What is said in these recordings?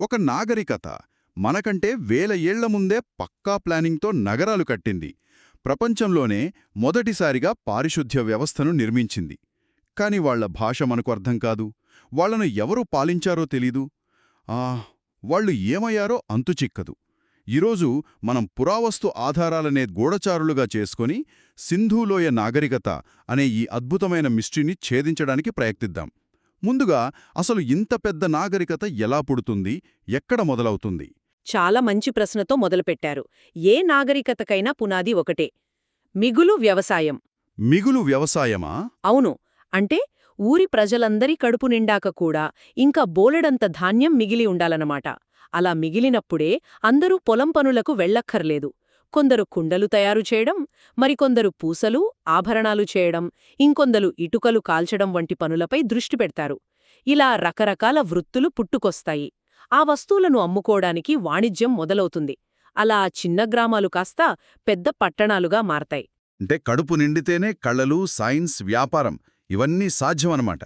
ఒక నాగరికత మనకంటే వేల ఏళ్ళ ముందే పక్కా ప్లానింగ్తో నగరాలు కట్టింది. ప్రపంచంలోనే మొదటిసారిగా పారిశుద్ధ్య వ్యవస్థను నిర్మించింది. కాని వాళ్ళ భాష మనకు అర్థం కాదు. వాళ్ళను ఎవరు పాలించారో తెలీదు. ఆ వాళ్ళు ఏమయ్యారో అంతుచిక్కదు ఈరోజు మనం పురావస్తు ఆధారాలనే గూఢచారులుగా చేసుకొని సింధూలోయ నాగరికత అనే ఈ అద్భుతమైన మిస్ట్రీని ఛేదించడానికి ప్రయత్నిద్దాం. ముందుగా అసలు ఇంత పెద్ద నాగరికత ఎలా పుడుతుంది? ఎక్కడ మొదలవుతుంది? చాలా మంచి ప్రశ్నతో మొదలుపెట్టారు. ఏ నాగరికతకైనా పునాది ఒకటే. మిగులు వ్యవసాయం. మిగులు వ్యవసాయమా? అవును. అంటే ఊరి ప్రజలందరి కడుపు నిండాక కూడా ఇంకా బోలెడంత ధాన్యం మిగిలి ఉండాలన్నమాట. అలా మిగిలినప్పుడే అందరూ పొలం పనులకు వెళ్ళక్కర్లేదు. కొందరు కుండలు తయారు చేయడం మరికొందరు పూసలు ఆభరణాలు చేయడం ఇంకొందరు ఇటుకలు కాల్చడం వంటి పనులపై దృష్టి పెడతారు. ఇలా రకరకాల వృత్తులు పుట్టుకొస్తాయి. ఆ వస్తువులను అమ్ముకోవడానికి వాణిజ్యం మొదలవుతుంది. అలా చిన్న గ్రామాలు కాస్త పెద్ద పట్టణాలుగా మారతాయి. అంటే కడుపు నిండితేనే కళలు సైన్స్ వ్యాపారం ఇవన్నీ సాధ్యమన్నమాట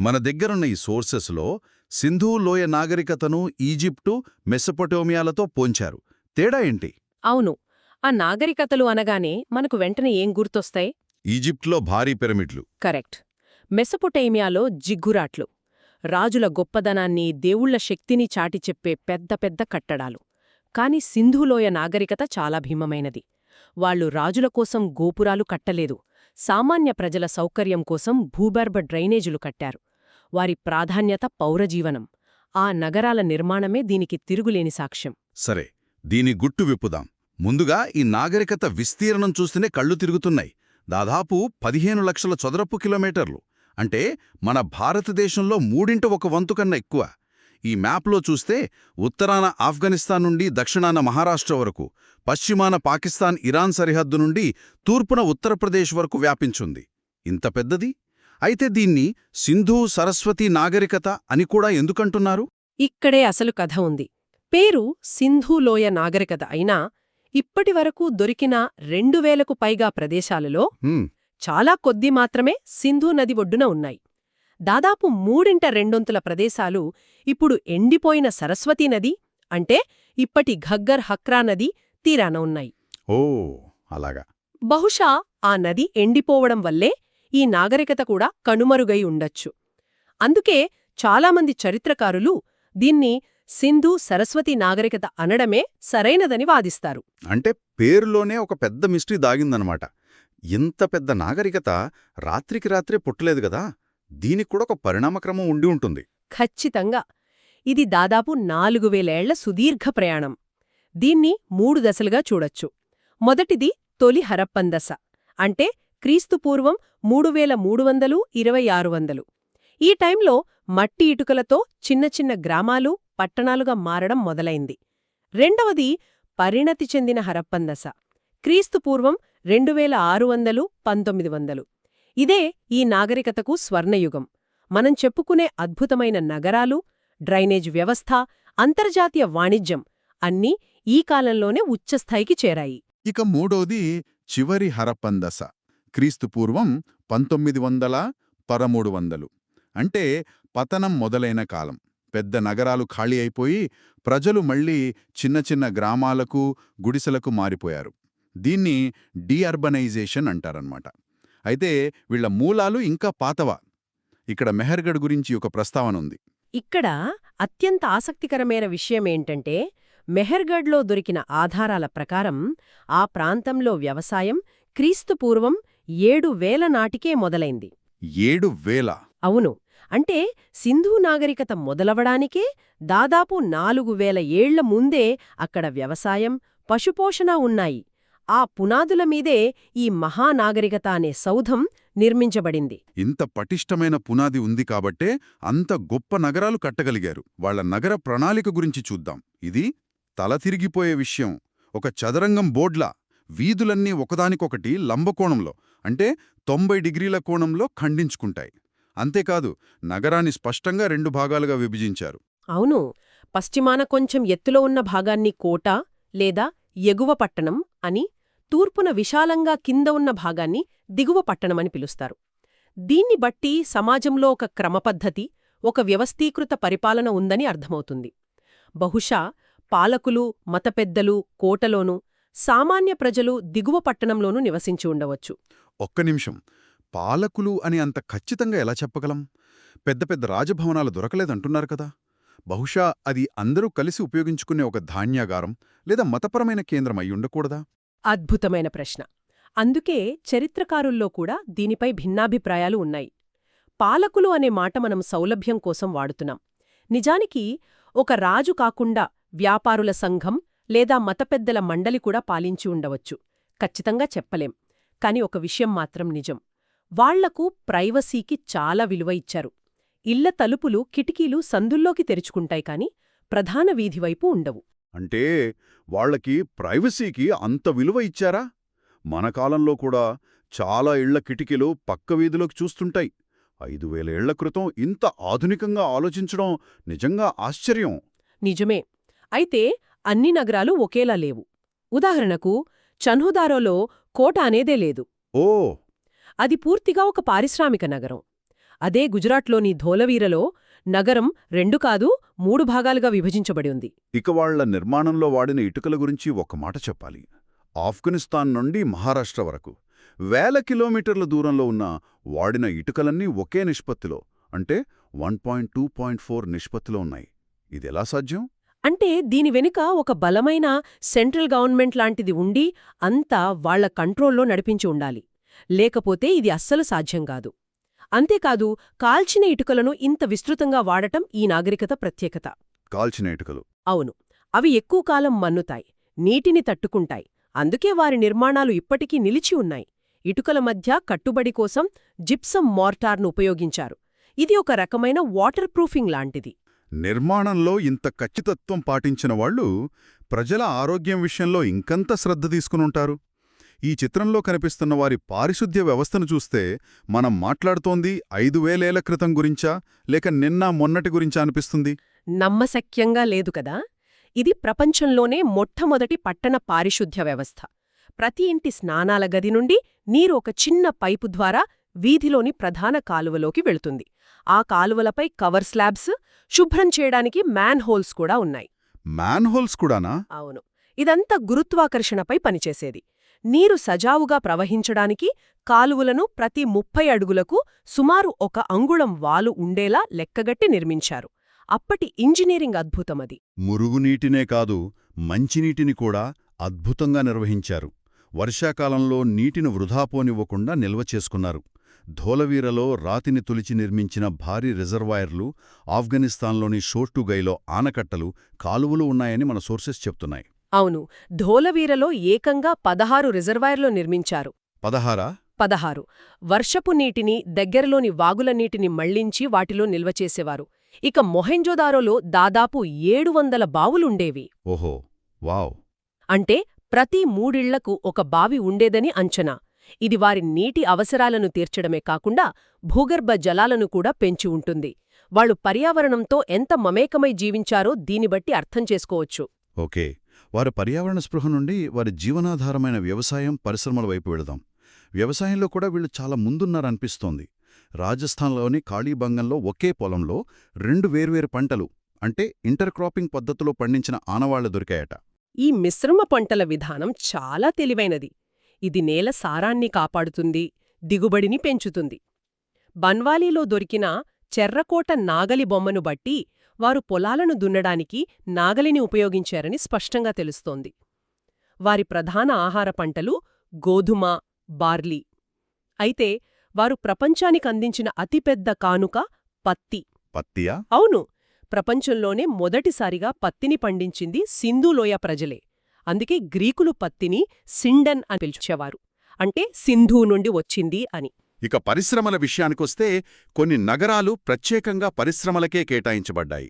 మన దగ్గరున్న ఈ సోర్సెస్లో సింధూ లోయ నాగరికతను ఈజిప్టు మెసపొటోమియాలతో పోంచారు. తేడా ఏంటి? అవును. ఆ నాగరికతలు అనగానే మనకు వెంటనే ఏం గుర్తొస్తాయి? ఈజిప్ట్లో భారీ పిరమిడ్లు. కరెక్ట్. మెసపొటేమియాలో జిగ్గురాట్లు. రాజుల గొప్పదనాన్ని దేవుళ్ళ శక్తిని చాటి చెప్పే పెద్ద పెద్ద కట్టడాలు. కాని సింధులోయ నాగరికత చాలా భీమమైనది వాళ్ళు రాజుల కోసం గోపురాలు కట్టలేదు. సామాన్య ప్రజల సౌకర్యం కోసం భూగర్భ డ్రైనేజులు కట్టారు. వారి ప్రాధాన్యత పౌరజీవనం. ఆ నగరాల నిర్మాణమే దీనికి తిరుగులేని సాక్ష్యం. సరే దీని గుట్టు విప్పుదాం. ముందుగా ఈ నాగరికత విస్తీర్ణం చూస్తేనే కళ్ళు తిరుగుతున్నాయి. దాదాపు పదిహేను లక్షల చదరపు కిలోమీటర్లు. అంటే మన భారతదేశంలో మూడింట ఒక వంతు కన్నా ఎక్కువ. ఈ మ్యాప్లో చూస్తే ఉత్తరాన ఆఫ్ఘనిస్తాన్ నుండి దక్షిణాన మహారాష్ట్ర వరకు పశ్చిమాన పాకిస్తాన్ ఇరాన్ సరిహద్దు నుండి తూర్పున ఉత్తరప్రదేశ్ వరకు వ్యాపించుంది. ఇంత పెద్దది? అయితే దీన్ని సింధూ సరస్వతి నాగరికత అని కూడా ఎందుకంటున్నారు? ఇక్కడే అసలు కథ ఉంది. పేరు సింధూలోయ నాగరికత అయినా ఇప్పటివరకు దొరికిన రెండు వేలకు పైగా ప్రదేశాలలో చాలా కొద్ది మాత్రమే సింధూ నది ఒడ్డున ఉన్నాయి. దాదాపు మూడింట రెండొంతుల ప్రదేశాలు ఇప్పుడు ఎండిపోయిన సరస్వతీ నది అంటే ఇప్పటి ఘగ్గర్ హక్రా నది తీరాన ఉన్నాయి. ఓ అలాగా. బహుశా ఆ నది ఎండిపోవడం వల్లే ఈ నాగరికత కూడా కనుమరుగై ఉండొచ్చు. అందుకే చాలామంది చరిత్రకారులు దీన్ని సింధు సరస్వతి నాగరికత అనడమే సరైనదని వాదిస్తారు. అంటే పేరులోనే ఒక పెద్ద మిస్టరీ దాగిందనమాట. ఇంత పెద్ద నాగరికత రాత్రికి రాత్రే పుట్టలేదు గదా దీనికి కూడా ఒక పరిణామక్రమం ఉండి ఉంటుంది. ఖచ్చితంగా. ఇది దాదాపు నాలుగు వేలేళ్ళ సుదీర్ఘ ప్రయాణం. దీన్ని మూడు దశలుగా చూడొచ్చు. మొదటిది తొలి హరప్పన్ దశ. అంటే క్రీస్తుపూర్వం మూడు వేల మూడు వందలు ఇరవై ఆరు వందలు. ఈ టైంలో మట్టి ఇటుకలతో చిన్న చిన్న గ్రామాలు పట్టణాలుగా మారడం మొదలైంది. రెండవది పరిణతి చెందిన హరప్పన్ దశ క్రీస్తుపూర్వం రెండు వేల ఆరు వందలు పంతొమ్మిది వందలు. ఇదే ఈ నాగరికతకు స్వర్ణయుగం. మనం చెప్పుకునే అద్భుతమైన నగరాలు డ్రైనేజ్ వ్యవస్థ అంతర్జాతీయ వాణిజ్యం అన్నీ ఈ కాలంలోనే ఉచ్చస్థాయికి చేరాయి. ఇక మూడోది చివరి హరప్పన్ దశ క్రీస్తుపూర్వం పంతొమ్మిది వందల పదమూడు వందలు. అంటే పతనం మొదలైన కాలం. పెద్ద నగరాలు ఖాళీ అయిపోయి ప్రజలు మళ్ళీ చిన్న చిన్న గ్రామాలకు గుడిసెలకు మారిపోయారు. దీన్ని డీఅర్బనైజేషన్ అంటారన్నమాట. అయితే వీళ్ళ మూలాలు ఇంకా పాతవా? ఇక్కడ మెహర్గఢ్ గురించి ఒక ప్రస్తావన ఉంది. ఇక్కడ అత్యంత ఆసక్తికరమైన విషయమేంటంటే మెహర్గఢ్లో దొరికిన ఆధారాల ప్రకారం ఆ ప్రాంతంలో వ్యవసాయం క్రీస్తుపూర్వం ఏడు వేల నాటికే మొదలైంది. ఏడు వేల? అవును. అంటే సింధూ నాగరికత మొదలవడానికే దాదాపు నాలుగు వేల ఏళ్ళ ముందే అక్కడ వ్యవసాయం పశుపోషణ ఉన్నాయి. ఆ పునాదుల మీదే ఈ మహానాగరికత అనే సౌధం నిర్మించబడింది. ఇంత పటిష్టమైన పునాది ఉంది కాబట్టే అంత గొప్ప నగరాలు కట్టగలిగారు. వాళ్ళ నగర ప్రణాళిక గురించి చూద్దాం. ఇది తల తిరిగిపోయే విషయం. ఒక చదరంగం బోర్డ్లా. వీధులన్నీ ఒకదానికొకటి లంబకోణంలో. అంటే తొంభై డిగ్రీల కోణంలో ఖండించుకుంటాయి. అంతేకాదు నగరాన్ని స్పష్టంగా రెండు భాగాలుగా విభజించారు. అవును. పశ్చిమాన కొంచెం ఎత్తులో ఉన్న భాగాన్ని కోట లేదా ఎగువ పట్టణం అని తూర్పున విశాలంగా కింద ఉన్న భాగాన్ని దిగువ పట్టణమని పిలుస్తారు. దీన్ని బట్టి సమాజంలో ఒక క్రమపద్ధతి ఒక వ్యవస్థీకృత పరిపాలన ఉందని అర్థమవుతుంది. బహుశా పాలకులు మతపెద్దలు కోటలోనూ సామాన్య ప్రజలు దిగువ పట్టణంలోనూ నివసించి ఉండవచ్చు. ఒక్క నిమిషం. పాలకులు అని అంత ఖచ్చితంగా ఎలా చెప్పగలం? పెద్ద పెద్ద రాజభవనాలు దొరకలేదంటున్నారు కదా! బహుశా అది అందరూ కలిసి ఉపయోగించుకునే ఒక ధాన్యాగారం లేదా మతపరమైన కేంద్రం అయ్యుండకూడదా అద్భుతమైన ప్రశ్న. అందుకే చరిత్రకారుల్లో కూడా దీనిపై భిన్నాభిప్రాయాలు ఉన్నాయి. పాలకులు అనే మాట మనం సౌలభ్యం కోసం వాడుతున్నాం. నిజానికి ఒక రాజు కాకుండా వ్యాపారుల సంఘం లేదా మతపెద్దల మండలి కూడా పాలించి ఉండవచ్చు. ఖచ్చితంగా చెప్పలేం. కాని ఒక విషయం మాత్రం నిజం. వాళ్ళకు ప్రైవసీకి చాలా విలువ ఇచ్చారు. ఇళ్ళ తలుపులు కిటికీలు సందుల్లోకి తెరుచుకుంటాయి కాని ప్రధాన వీధివైపు ఉండవు. అంటే వాళ్ళకి ప్రైవసీకి అంత విలువ ఇచ్చారా? మన కాలంలో కూడా చాలా ఇళ్ళ కిటికీలు పక్క వీధిలోకి చూస్తుంటాయి. ఐదు వేల ఏళ్ళ క్రితం ఇంత ఆధునికంగా ఆలోచించడం నిజంగా ఆశ్చర్యం. నిజమే. అయితే అన్ని నగరాలు ఒకేలా లేవు. ఉదాహరణకు చన్హుదారోలో కోట అనేదే లేదు. ఓ! అది పూర్తిగా ఒక పారిశ్రామిక నగరం. అదే గుజరాత్లోని ధోలవీరలో నగరం రెండు కాదు మూడు భాగాలుగా విభజించబడి ఉంది. ఇక వాళ్ళ నిర్మాణంలో వాడిన ఇటుకల గురించి ఒక మాట చెప్పాలి. ఆఫ్ఘనిస్తాన్ నుండి మహారాష్ట్ర వరకు. వేల కిలోమీటర్ల దూరంలో ఉన్న వాడిన ఇటుకలన్నీ ఒకే నిష్పత్తిలో అంటే one point two point four నిష్పత్తిలో ఉన్నాయి. ఇదెలా సాధ్యం? అంటే దీని వెనుక ఒక బలమైన సెంట్రల్ గవర్నమెంట్ లాంటిది ఉండి అంతా వాళ్ళ కంట్రోల్లో నడిపించి ఉండాలి. లేకపోతే ఇది అస్సలు సాధ్యం కాదు. అంతేకాదు కాల్చిన ఇటుకలను ఇంత విస్తృతంగా వాడటం ఈ నాగరికత ప్రత్యేకత. కాల్చిన ఇటుకలు. అవును. అవి ఎక్కువ కాలం మన్నుతాయి నీటిని తట్టుకుంటాయి అందుకే వారి నిర్మాణాలు ఇప్పటికీ నిలిచి ఉన్నాయి. ఇటుకల మధ్య కట్టుబడి కోసం జిప్సం మోర్టార్ను ఉపయోగించారు. ఇది ఒక రకమైన వాటర్ ప్రూఫింగ్ లాంటిది. నిర్మాణంలో ఇంత ఖచ్చితత్వం పాటించిన వాళ్ళు ప్రజల ఆరోగ్యం విషయంలో ఇంకంత శ్రద్ధ తీసుకునుంటారు. ఈ చిత్రంలో కనిపిస్తున్న వారి పారిశుద్ధ్య వ్యవస్థను చూస్తే మనం మాట్లాడుతోంది ఐదు వేలేళ్ళ క్రితం గురించా? లేక నిన్న మొన్నటి గురించా అనిపిస్తుంది? నమ్మశక్యంగా లేదు కదా? ఇది ప్రపంచంలోనే మొట్టమొదటి పట్టణ పారిశుద్ధ్య వ్యవస్థ. ప్రతి ఇంటి స్నానాల గది నుండి నీరు ఒక చిన్న పైపు ద్వారా వీధిలోని ప్రధాన కాలువలోకి వెళుతుంది. ఆ కాలువలపై కవర్ స్లాబ్స్ శుభ్రం చేయడానికి మ్యాన్ హోల్స్ కూడా ఉన్నాయి. మ్యాన్ హోల్స్ కూడానా? అవును. ఇదంతా గురుత్వాకర్షణపై పనిచేసేది. నీరు సజావుగా ప్రవహించడానికి కాలువలను ప్రతి ముప్పై అడుగులకు సుమారు ఒక అంగుళం వాలు ఉండేలా లెక్కగట్టి నిర్మించారు. అప్పటి ఇంజనీరింగ్ అద్భుతమది. మురుగునీటినే కాదు మంచినీటిని కూడా అద్భుతంగా నిర్వహించారు. వర్షాకాలంలో నీటిని వృధాపోనివ్వకుండా నిల్వ చేసుకున్నారు. ధోలవీరలో రాతిని తులిచి నిర్మించిన భారీ రిజర్వాయర్లు ఆఫ్ఘనిస్తాన్లోని షోర్టుగైలో ఆనకట్టలు కాలువలు ఉన్నాయని మన సోర్సెస్ చెప్తున్నాయి. అవును ధోలవీరలో ఏకంగా పదహారు రిజర్వాయర్లు నిర్మించారు. పదహారా? పదహారు. వర్షపు నీటిని దగ్గరలోని వాగుల నీటిని మళ్ళించి వాటిలో నిల్వ చేసేవారు. ఇక మొహెంజోదారోలో దాదాపు ఏడు వందల బావులుండేవి. ఓహో వావ్. అంటే ప్రతి మూడిళ్ళకు ఒక బావి ఉండేదని అంచనా. ఇది వారి నీటి అవసరాలను తీర్చడమే కాకుండా భూగర్భ జలాలను కూడా పెంచి ఉంటుంది. వాళ్ళు పర్యావరణంతో ఎంత మమేకమై జీవించారో దీని బట్టి అర్థం చేసుకోవచ్చు. ఓకే. వారు పర్యావరణ స్పృహ నుండి వారి జీవనాధారమైన వ్యవసాయం పరిశ్రమల వైపు వెళదాం. వ్యవసాయంలో కూడా వీళ్ళు చాలా ముందున్నారనిపిస్తోంది. రాజస్థాన్లోని ఖాళీభంగంలో ఒకే పొలంలో రెండు వేర్వేరు పంటలు అంటే ఇంటర్క్రాపింగ్ పద్ధతిలో పండించిన ఆనవాళ్ళు దొరికాయట. ఈ మిశ్రమ పంటల విధానం చాలా తెలివైనది. ఇది నేల సారాన్ని కాపాడుతుంది దిగుబడిని పెంచుతుంది. బన్వాలీలో దొరికిన చెర్రకోట నాగలి బొమ్మను బట్టి వారు పొలాలను దున్నడానికి నాగలిని ఉపయోగించారని స్పష్టంగా తెలుస్తోంది. వారి ప్రధాన ఆహార పంటలు గోధుమ బార్లీ. అయితే వారు ప్రపంచానికందించిన అతిపెద్ద కానుక పత్తి. పత్తియా? అవును ప్రపంచంలోనే మొదటిసారిగా పత్తిని పండించింది సింధులోయ ప్రజలే. అందుకే గ్రీకులు పత్తిని సిండన్ అని పిలిచేవారు. అంటే సింధు నుండి వచ్చింది అని. ఇక పరిశ్రమల విషయానికొస్తే కొన్ని నగరాలు ప్రత్యేకంగా పరిశ్రమలకే కేటాయించబడ్డాయి.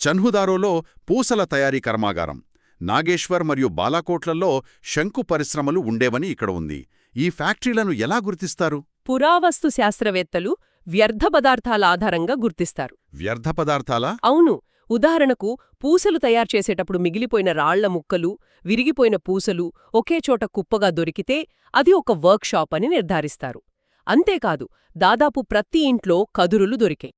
చన్హుదారోలో పూసల తయారీ కర్మాగారం నాగేశ్వర్ మరియు బాలాకోట్లలో శంకు పరిశ్రమలు ఉండేవని ఇక్కడ ఉంది. ఈ ఫ్యాక్టరీలను ఎలా గుర్తిస్తారు? పురావస్తు శాస్త్రవేత్తలు వ్యర్థ పదార్థాల ఆధారంగా గుర్తిస్తారు. వ్యర్థ పదార్థాలా? అవును. ఉదాహరణకు పూసలు తయారు చేసేటప్పుడు మిగిలిపోయిన రాళ్ళ ముక్కలు విరిగిపోయిన పూసలు ఒకే చోట కుప్పగా దొరికితే అది ఒక వర్క్షాప్ అని నిర్ధారిస్తారు. అంతేకాదు దాదాపు ప్రతి ఇంట్లో కదురులు దొరికాయి.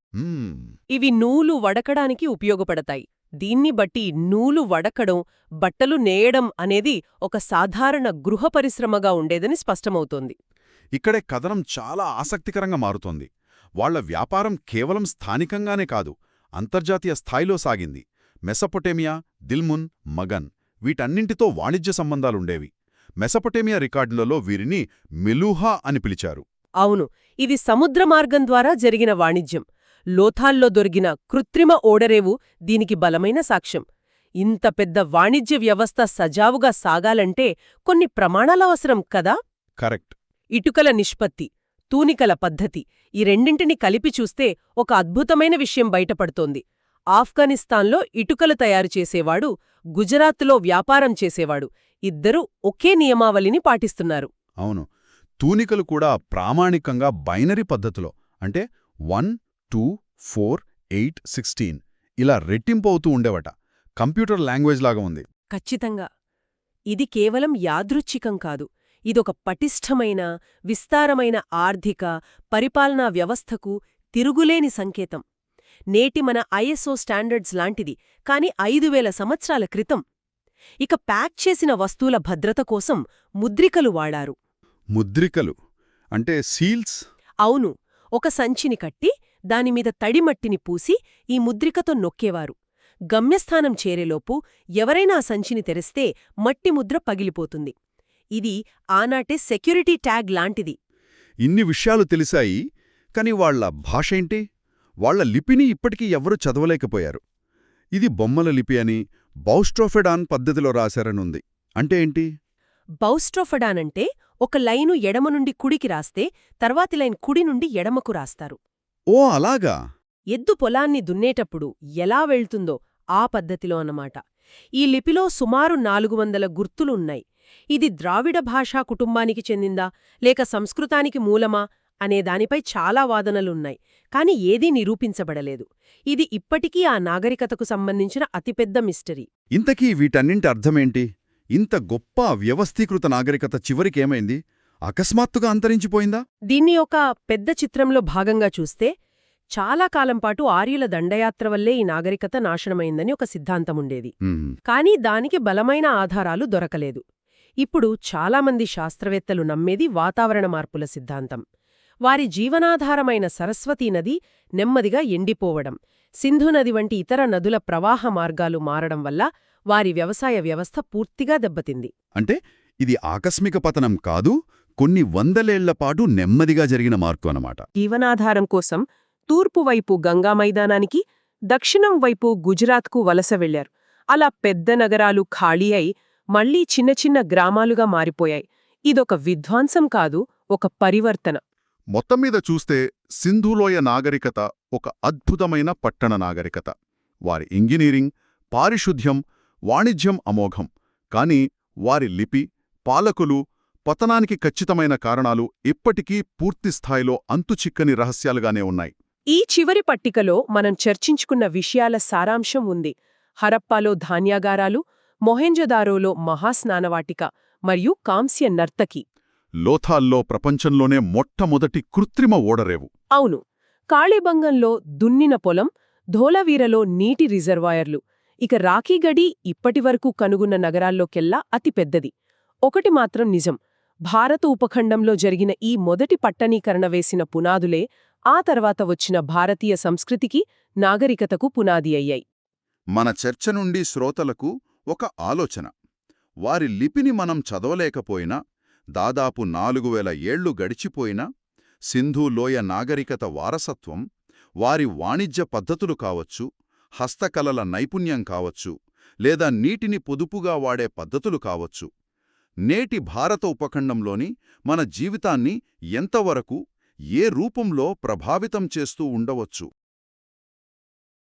ఇవి నూలు వడకడానికి ఉపయోగపడతాయి. దీన్ని బట్టి నూలు వడకడం బట్టలు నేయడం అనేది ఒక సాధారణ గృహ పరిశ్రమగా ఉండేదని స్పష్టమవుతోంది. ఇక్కడే కథనం చాలా ఆసక్తికరంగా మారుతోంది. వాళ్ళ వ్యాపారం కేవలం స్థానికంగానే కాదు అంతర్జాతీయ స్థాయిలో సాగింది. మెసపొటేమియా దిల్మున్ మగన్ వీటన్నింటితో వాణిజ్య సంబంధాలుండేవి. మెసపొటేమియా రికార్డులలో వీరిని మెలూహా అని పిలిచారు. అవును ఇది సముద్ర మార్గం ద్వారా జరిగిన వాణిజ్యం. లోథాల్లో దొరికిన కృత్రిమ ఓడరేవు దీనికి బలమైన సాక్ష్యం. ఇంత పెద్ద వాణిజ్య వ్యవస్థ సజావుగా సాగాలంటే కొన్ని ప్రమాణాలవసరం కదా? కరెక్ట్. ఇటుకల నిష్పత్తి తూనికల పద్ధతి ఈ రెండింటిని కలిపి చూస్తే ఒక అద్భుతమైన విషయం బయటపడుతోంది. ఆఫ్ఘనిస్తాన్లో ఇటుకలు తయారు చేసేవాడు గుజరాత్లో వ్యాపారం చేసేవాడు. ఇద్దరూ ఒకే నియమావళిని పాటిస్తున్నారు. అవును తూనికలు కూడా ప్రామాణికంగా బైనరీ పద్ధతిలో అంటే one two four eight sixteen ఇలా రెట్టింపు అవుతూ ఉండేవట. కంప్యూటర్ లాంగ్వేజ్ లాగా ఉంది. ఖచ్చితంగా. ఇది కేవలం యాదృచ్ఛికం కాదు. ఇదొక పటిష్టమైన విస్తారమైన ఆర్థిక పరిపాలనా వ్యవస్థకు తిరుగులేని సంకేతం. నేటి మన ఐఎస్ఓ స్టాండర్డ్స్ లాంటిది కాని ఐదు వేల సంవత్సరాల క్రితం. ఇక ప్యాక్ చేసిన వస్తువుల భద్రత కోసం ముద్రికలు వాడారు. ముద్రికలు అంటే సీల్స్? అవును. ఒక సంచిని కట్టి దానిమీద తడిమట్టిని పూసి ఈ ముద్రికతో నొక్కేవారు. గమ్యస్థానం చేరేలోపు ఎవరైనా ఆ సంచిని తెరిస్తే మట్టి ముద్ర పగిలిపోతుంది. ఇది ఆనాటే సెక్యూరిటీ ట్యాగ్ లాంటిది. ఇన్ని విషయాలు తెలిసాయి కాని వాళ్ళ భాష ఏంటి? వాళ్ళ లిపిని ఇప్పటికీ ఎవ్వరూ చదవలేకపోయారు. ఇది బొమ్మల లిపి అని బౌస్ట్రోఫెడాన్ పద్ధతిలో రాశారనుంది. అంటే ఏంటి? బౌస్ట్రోఫడానంటే ఒక లైను ఎడమ నుండి కుడికి రాస్తే తర్వాతి లైన్ కుడి నుండి ఎడమకు రాస్తారు. ఓ అలాగా? ఎద్దు పొలాన్ని దున్నేటప్పుడు ఎలా వెళ్తుందో ఆ పద్ధతిలో అన్నమాట. ఈ లిపిలో సుమారు నాలుగు వందల గుర్తులు ఉన్నాయి ఇది ద్రావిడ భాషా కుటుంబానికి చెందిందా లేక సంస్కృతానికి మూలమా అనే దానిపై చాలా వాదనలున్నాయి కాని ఏదీ నిరూపించబడలేదు. ఇది ఇప్పటికీ ఆ నాగరికతకు సంబంధించిన అతిపెద్ద మిస్టరీ. ఇంతకీ వీటన్నింటి అర్థమేంటి? ఇంత గొప్ప వ్యవస్థీకృత నాగరికత చివరికేమైంది అకస్మాత్తుగా అంతరించిపోయిందా? దీన్ని ఒక పెద్ద చిత్రంలో భాగంగా చూస్తే చాలా కాలం పాటు ఆర్యుల దండయాత్ర వల్లే ఈ నాగరికత నాశనమైందని ఒక సిద్ధాంతముండేది కానీ దానికి బలమైన ఆధారాలు దొరకలేదు. ఇప్పుడు చాలామంది శాస్త్రవేత్తలు నమ్మేది వాతావరణ మార్పుల సిద్ధాంతం. వారి జీవనాధారమైన సరస్వతీ నది నెమ్మదిగా ఎండిపోవడం సింధు నది వంటి ఇతర నదుల ప్రవాహ మార్గాలు మారడం వల్ల వారి వ్యవసాయ వ్యవస్థ పూర్తిగా దెబ్బతింది. అంటే ఇది ఆకస్మిక పతనం కాదు కొన్ని వందలేళ్ళపాటు నెమ్మదిగా జరిగిన మార్పు అన్నమాట. జీవనాధారం కోసం తూర్పు వైపు గంగా మైదానానికి దక్షిణం వైపు గుజరాత్కు వలస వెళ్ళారు అలా పెద్ద నగరాలు ఖాళీ అయి మళ్ళీ చిన్న చిన్న గ్రామాలుగా మారిపోయాయి. ఇదొక విధ్వంసం కాదు ఒక పరివర్తన. మొత్తం మీద చూస్తే సింధులోయ నాగరికత ఒక అద్భుతమైన పట్టణ నాగరికత. వారి ఇంజనీరింగ్ పారిశుద్ధ్యం వాణిజ్యం అమోఘం. కాని వారి లిపి పాలకులు పతనానికి ఖచ్చితమైన కారణాలు ఇప్పటికీ పూర్తిస్థాయిలో అంతుచిక్కని రహస్యాలుగానే ఉన్నాయి. ఈ చివరి పట్టికలో మనం చర్చించుకున్న విషయాల సారాంశం ఉంది. హరప్పాలో ధాన్యాగారాలు మొహెంజదారోలో మహాస్నానవాటిక మరియు కాంస్య నర్తకి. లోథాల్లో ప్రపంచంలోనే మొట్టమొదటి కృత్రిమ ఓడరేవు. అవును. కాళీబంగంలో దున్నిన పొలం ధోలవీరలో నీటి రిజర్వాయర్లు. ఇక రాఖీగడి ఇప్పటివరకు కనుగొన్న నగరాల్లోకెల్లా అతి పెద్దది. ఒకటి మాత్రం నిజం. భారత ఉపఖండంలో జరిగిన ఈ మొదటి పట్టణీకరణ వేసిన పునాదులే ఆ తర్వాత వచ్చిన భారతీయ సంస్కృతికి నాగరికతకు పునాది అయ్యాయి. మన చర్చ నుండి శ్రోతలకు ఒక ఆలోచన. వారి లిపిని మనం చదవలేకపోయినా దాదాపు నాలుగు వేల ఏళ్ళు గడిచిపోయినా సింధు లోయ నాగరికత వారసత్వం వారి వాణిజ్య పద్ధతులు కావచ్చు హస్తకళల నైపుణ్యం కావచ్చు లేదా నీటిని పొదుపుగా వాడే పద్ధతులు కావచ్చు. నేటి భారత ఉపఖండంలోని మన జీవితాన్ని ఎంతవరకు ఏ రూపంలో ప్రభావితం చేస్తూ ఉండవచ్చు?